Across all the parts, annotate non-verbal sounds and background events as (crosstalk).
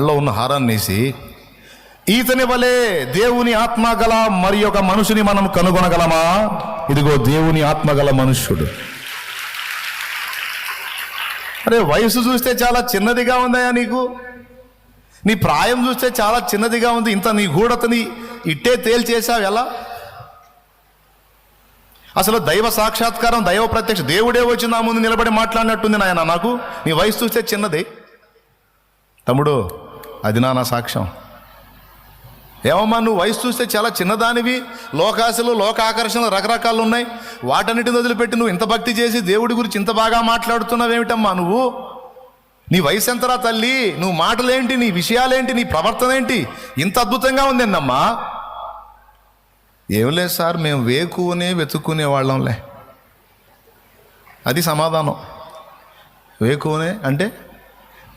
మెడలో ఉన్న హారాన్ని వేసి ఈతని వలె దేవుని ఆత్మ గల మరి ఒక మనుషుని మనం కనుగొనగలమా? ఇదిగో దేవుని ఆత్మ గల మనుష్యుడు. అరే వయసు చూస్తే చాలా చిన్నదిగా ఉందయా నీకు? నీ ప్రాయం చూస్తే చాలా చిన్నదిగా ఉంది. ఇంత నీ గూఢతని ఇట్టే తేల్చేసావు ఎలా? అసలు దైవ సాక్షాత్కారం దైవ ప్రత్యక్ష దేవుడే వచ్చి నా ముందు నిలబడి మాట్లాడినట్టుంది నాయన నాకు? నీ వయసు చూస్తే చిన్నది. తమ్ముడు అది నా నా సాక్ష్యం. ఏమమ్మా నువ్వు వయసు చూస్తే చాలా చిన్నదానివి. లోకాశలు లోకాకర్షణలు రకరకాలు ఉన్నాయి. వాటన్నిటిని వదిలిపెట్టి నువ్వు ఇంత భక్తి చేసి దేవుడి గురించి ఇంత బాగా మాట్లాడుతున్నావేమిటమ్మా నువ్వు? నీ వయసు ఎంతరా తల్లి? నువ్వు మాటలేంటి? నీ విషయాలేంటి? నీ ప్రవర్తన ఏంటి ఇంత అద్భుతంగా ఉందేనమ్మా ఏం లేదు సార్ మేము వేకునే వెతుక్కునే వాళ్ళంలే. అది సమాధానం. వేకునే అంటే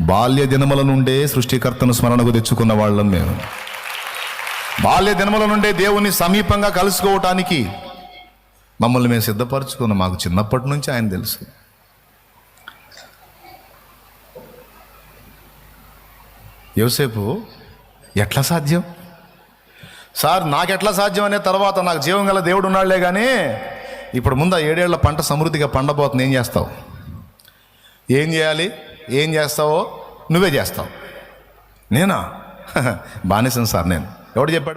బాల్య దినముల నుండే సృష్టికర్తను స్మరణకు తెచ్చుకున్న వాళ్ళం మేము బాల్య దినముల నుండే దేవుని సమీపంగా కలుసుకోవటానికి మమ్మల్ని మేము సిద్ధపరచుకున్నాం. మాకు చిన్నప్పటి నుంచి ఆయన తెలుసు. యోసేపు ఎట్లా సాధ్యం? సార్ నాకెట్లా సాధ్యం అనే తర్వాత నాకు జీవం గల దేవుడు ఉన్నాళ్ళే కానీ ఇప్పుడు ముందు ఆ ఏడేళ్ళ పంట సమృద్ధిగా పండబోతుంది. ఏం చేస్తావు? ఏం చేయాలి? ఏం చేస్తావో నువ్వే చేస్తావు. నేనా? (laughs) బానిసం సార్ నేను. ఎవడు చెప్పాడు?